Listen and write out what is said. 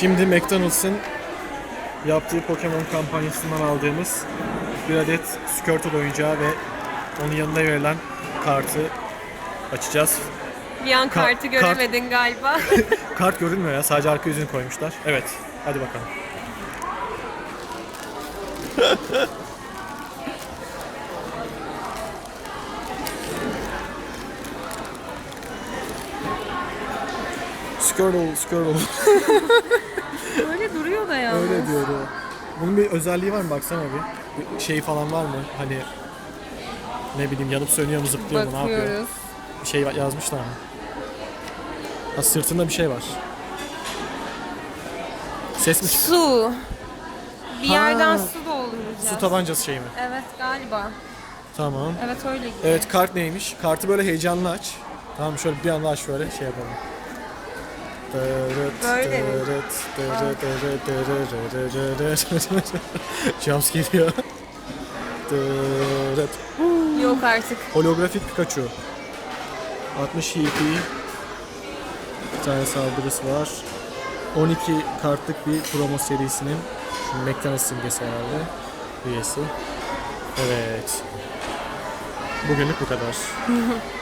Şimdi McDonald's'ın yaptığı Pokemon kampanyasından aldığımız bir adet Squirtle oyuncağı ve onun yanında verilen kartı açacağız. Bir an Ka- kartı kart- göremedin galiba. Kart görünmüyor ya sadece arka yüzünü koymuşlar. Evet hadi bakalım. Squirtle, Squirtle. Böyle duruyor da ya. Öyle diyor o. Bunun bir özelliği var mı baksana bir. bir şey falan var mı? Hani ne bileyim yanıp sönüyor mu zıplıyor mu ne yapıyor? Bakıyoruz. Bir şey yazmışlar mı? Ha, sırtında bir şey var. Ses mi çıkıyor? Su. Bir Ha. yerden su dolduracağız. Su tabancası şey mi? Evet galiba. Tamam. Evet öyle gidiyor. Evet kart neymiş? Kartı böyle heyecanlı aç. Tamam şöyle bir anda aç şöyle şey yapalım. Böyle mi? Jumps geliyor. Yok artık. Holografik Pikachu. 60 HP. Bir tane saldırısı var. 12 kartlık bir promo serisinin şu McDonald's simgesi herhalde. Üyesi. Evet. Bugünlük bu kadar.